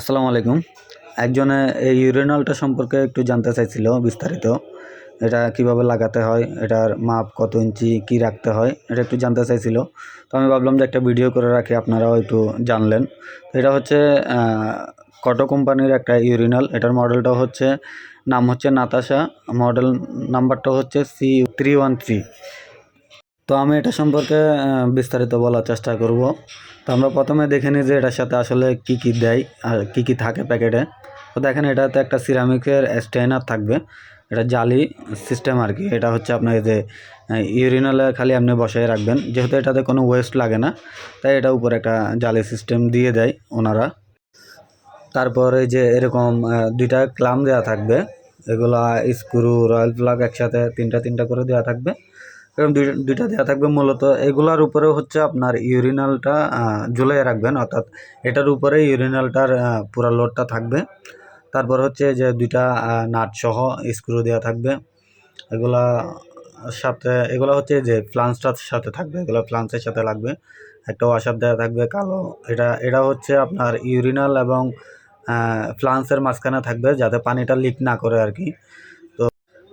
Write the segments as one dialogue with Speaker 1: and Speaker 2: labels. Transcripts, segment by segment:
Speaker 1: আসসালামু আলাইকুম। একজনে এই ইউরেনালটা সম্পর্কে একটু জানতে চাইছিল বিস্তারিত। এটা কীভাবে লাগাতে হয়, এটার মাপ কত ইঞ্চি, কি রাখতে হয়, এটা একটু জানতে চাইছিল। তো আমি ভাবলাম যে একটা ভিডিও করে রাখি, আপনারাও একটু জানলেন। এটা হচ্ছে কটো কোম্পানির একটা ইউরিনাল, এটার মডেলটা হচ্ছে, নাম হচ্ছে নাতাশা, মডেল নাম্বারটা হচ্ছে সি থ্রি ওয়ান থ্রি। তো আমি এটা সম্পর্কে বিস্তারিত বলার চেষ্টা করব। তো আমরা প্রথমে দেখে নিই যে এটার সাথে আসলে কি কি দেয় আর কি কি থাকে প্যাকেটে। তো দেখেন, এটাতে একটা সিরামিকের স্টেনার থাকবে। এটা জালি সিস্টেম আর কি। এটা হচ্ছে আপনার যে ইউরিনালে খালি আপনি বসাই রাখবেন। যেহেতু এটাতে কোনো ওয়েস্ট লাগে না, তাই এটা উপরে একটা জালি সিস্টেম দিয়ে দেয় ওনারা। তারপরে যে এরকম দুইটা ক্লাম দেওয়া থাকবে। এগুলা স্ক্রু রয়্যাল প্লাগ একসাথে তিনটা তিনটা করে দেওয়া থাকবে। এরকম দুই- দুইটা দেওয়া থাকবে মূলত। এগুলার উপরে হচ্ছে আপনার ইউরিনালটা ঝুলিয়ে রাখবেন, অর্থাৎ এটার উপরে ইউরিনালটার পুরো লোডটা থাকবে। তারপর হচ্ছে যে দুইটা নাট সহ স্ক্রু দেওয়া থাকবে। এগুলা সাথে, এগুলো হচ্ছে যে ফ্লান্সটার সাথে থাকবে, এগুলো ফ্লান্সের সাথে লাগবে। একটা ওয়াশার দেওয়া থাকবে, কালো। এটা এটা হচ্ছে আপনার ইউরিনাল এবং ফ্লান্সের মাঝখানে থাকবে, যাতে পানিটা লিক না করে আর কি।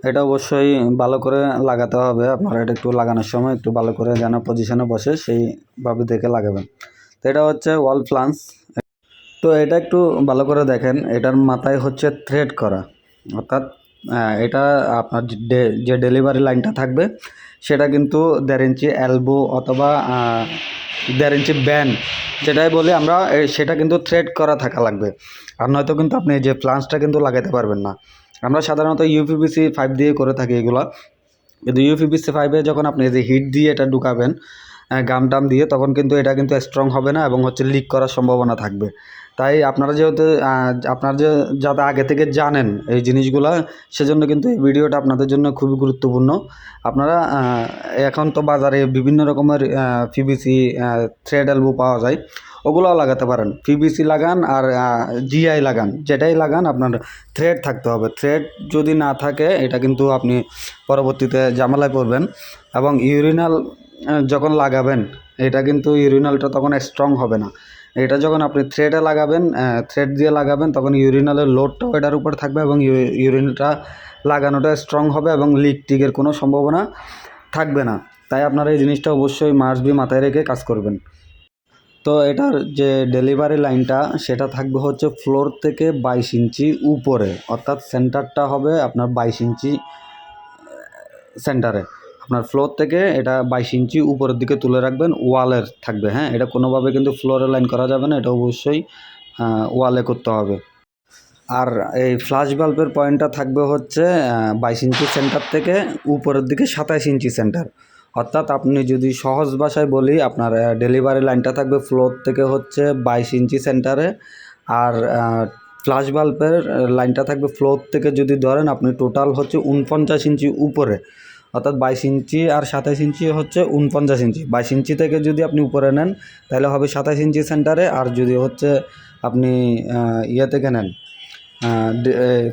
Speaker 1: এটা অবশ্যই ভালো করে লাগাতে হবে। আপনারা এটা একটু লাগানোর সময় একটু ভালো করে যেন পজিশনে বসে সেইভাবে দেখে লাগাবেন। তো এটা হচ্ছে ওয়াল ফ্লান্স তো এটা একটু ভালো করে দেখেন, এটার মাথায় হচ্ছে থ্রেড করা। অর্থাৎ এটা আপনার যে ডেলিভারি লাইনটা থাকবে, সেটা কিন্তু দেড় ইঞ্চি অ্যালবো অথবা দেড় ইঞ্চি ব্যান যেটাই বলি আমরা সেটা কিন্তু থ্রেড করা থাকা লাগবে। আর নয়তো কিন্তু আপনি যে প্লান্সটা কিন্তু লাগাতে পারবেন না। আমরা সাধারণত ইউপিবিসি ফাইভ দিয়ে করে থাকি এগুলো। কিন্তু ইউপিবিসি ফাইভে যখন আপনি যে হিট দিয়ে এটা ঢুকাবেন গাম টাম দিয়ে, তখন কিন্তু এটা কিন্তু স্ট্রং হবে না এবং হচ্ছে লিক করার সম্ভাবনা থাকবে। তাই আপনারা যেহেতু আপনারা যে যাতে আগে থেকে জানেন এই জিনিসগুলো, সেজন্য কিন্তু এই ভিডিওটা আপনাদের জন্য খুবই গুরুত্বপূর্ণ। আপনারা এখন তো বাজারে বিভিন্ন রকমের পিবিসি থ্রেড এলবো পাওয়া যায়, ওগুলোও লাগাতে পারেন। পিবিসি লাগান আর জিআই লাগান, যেটাই লাগান আপনার থ্রেড থাকতে হবে। থ্রেড যদি না থাকে, এটা কিন্তু আপনি পরবর্তীতে ঝামেলায় পড়বেন এবং ইউরিনাল যখন লাগাবেন, এটা কিন্তু ইউরিনালটা তখন স্ট্রং হবে না। এটা যখন আপনি থ্রেডে লাগাবেন থ্রেড দিয়ে লাগাবেন, তখন ইউরিনালের লোডটাও এটার উপর থাকবে এবং ইউরিনটা লাগানোটা স্ট্রং হবে এবং লিক টিকের কোনো সম্ভাবনা থাকবে না। তাই আপনারা এই জিনিসটা অবশ্যই মাস্ট বি মাথায় রেখে কাজ করবেন। তো এটার যে ডেলিভারি লাইনটা সেটা থাকবে হচ্ছে ফ্লোর থেকে বাইশ ইঞ্চি উপরে, অর্থাৎ সেন্টারটা হবে আপনার বাইশ ইঞ্চি সেন্টারে আপনার ফ্লোর থেকে এটা বাইশ ইঞ্চি উপরের দিকে তুলে রাখবেন ওয়ালের থাকবে হ্যাঁ? এটা কোনোভাবে কিন্তু ফ্লোরে লাইন করা যাবে না, এটা অবশ্যই ওয়ালে করতে হবে। আর এই ফ্লাশ বাল্বের পয়েন্টটা থাকবে হচ্ছে বাইশ ইঞ্চি সেন্টার থেকে উপরের দিকে সাতাইশ ইঞ্চি সেন্টার অর্থাৎ আপনি যদি সহজ ভাষায় বলি, আপনার ডেলিভারি লাইনটা থাকবে ফ্লোর থেকে হচ্ছে বাইশ ইঞ্চি সেন্টারে আর ফ্লাশ বাল্বের লাইনটা থাকবে ফ্লোর থেকে যদি ধরেন, আপনি টোটাল হচ্ছে উনপঞ্চাশ ইঞ্চি উপরে। অর্থাৎ বাইশ ইঞ্চি আর সাতাইশ ইঞ্চি হচ্ছে উনপঞ্চাশ ইঞ্চি। বাইশ ইঞ্চি থেকে যদি আপনি উপরে নেন, তাহলে হবে সাতাইশ ইঞ্চি সেন্টারে, আর যদি হচ্ছে আপনি ইয়ে থেকে নেন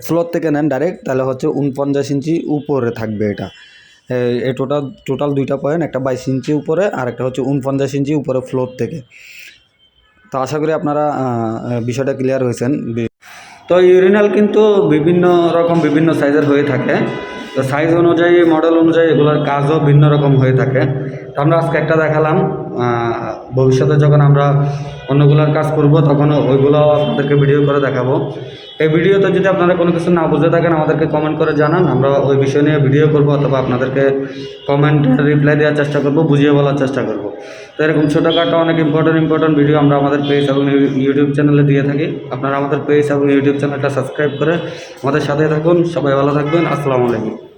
Speaker 1: ফ্লোর থেকে নেন ডাইরেক্ট, তাহলে হচ্ছে উনপঞ্চাশ ইঞ্চি উপরে থাকবে এটা। এই টোটাল টোটাল দুইটা পয়েন্ট, একটা বাইশ ইঞ্চি উপরে, আর একটা হচ্ছে উনপঞ্চাশ ইঞ্চি উপরে ফ্লোর থেকে। তো আশা করি আপনারা বিষয়টা ক্লিয়ার হয়েছেন। তো ইউরিনাল কিন্তু বিভিন্ন রকম, বিভিন্ন সাইজের হয়ে থাকে। তো সাইজ অনুযায়ী মডেল অনুযায়ী এগুলোর কাজও ভিন্ন রকম হয়ে থাকে। তো আমরা আজকে একটা দেখালাম ভবিষ্যতে যখন আমরা অন্যগুলোর কাজ করব, তখন ওইগুলো আপনাদেরকে ভিডিও করে দেখাবো। এই ভিডিওতে যদি আপনারা কোনো কিছু না বুঝে থাকেন, আমাদেরকে কমেন্ট করে জানান, আমরা ওই বিষয় নিয়ে ভিডিও করব অথবা আপনাদেরকে কমেন্ট রিপ্লাই দেওয়ার চেষ্টা করব, বুঝিয়ে বলার চেষ্টা করব। তো এরকম ছোটোখাটো অনেক ইম্পর্টেন্ট ইম্পর্টেন্ট ভিডিও আমরা আমাদের পেজ এবং ইউটিউব চ্যানেলে দিয়ে থাকি। আপনারা আমাদের পেজ এবং ইউটিউব চ্যানেলটা সাবস্ক্রাইব করে আমাদের সাথে থাকুন। সবাই ভালো থাকবেন। আসসালামু আলাইকুম।